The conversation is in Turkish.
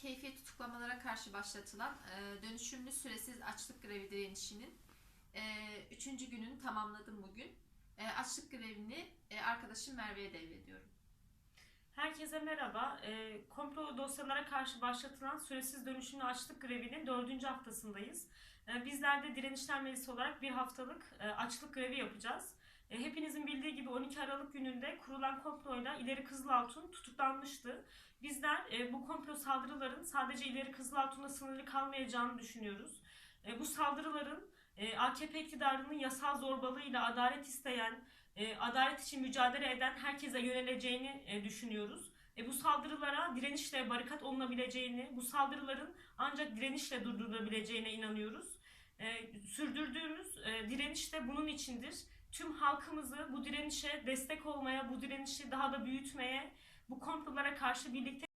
keyfi tutuklamalara karşı başlatılan e, dönüşümlü süresiz açlık grevi direnişinin e, üçüncü gününü tamamladım bugün. E, açlık grevini e, arkadaşım Merve'ye devrediyorum. Herkese merhaba. E, komplo dosyalara karşı başlatılan süresiz dönüşümlü açlık grevinin dördüncü haftasındayız. E, bizler de Direnişler Meclisi olarak bir haftalık e, açlık grevi yapacağız. E, hepinizin bildiği gibi 12 Aralık gününde kurulan komployla İleri Kızılaltun tutuklanmıştı. Bizler e, bu komplo saldırıların sadece İleri Kızılaltun'da sınırlı kalmayacağını düşünüyoruz. E, bu saldırıların e, AKP iktidarının yasal zorbalığıyla adalet isteyen, e, adalet için mücadele eden herkese yöneleceğini e, düşünüyoruz. E, bu saldırılara direnişle barikat olunabileceğini, bu saldırıların ancak direnişle durdurulabileceğine inanıyoruz. E, sürdürdüğümüz e, direniş de bunun içindir. Tüm halkımızı bu direnişe destek olmaya, bu direnişi daha da büyütmeye, bu komplolara karşı birlikte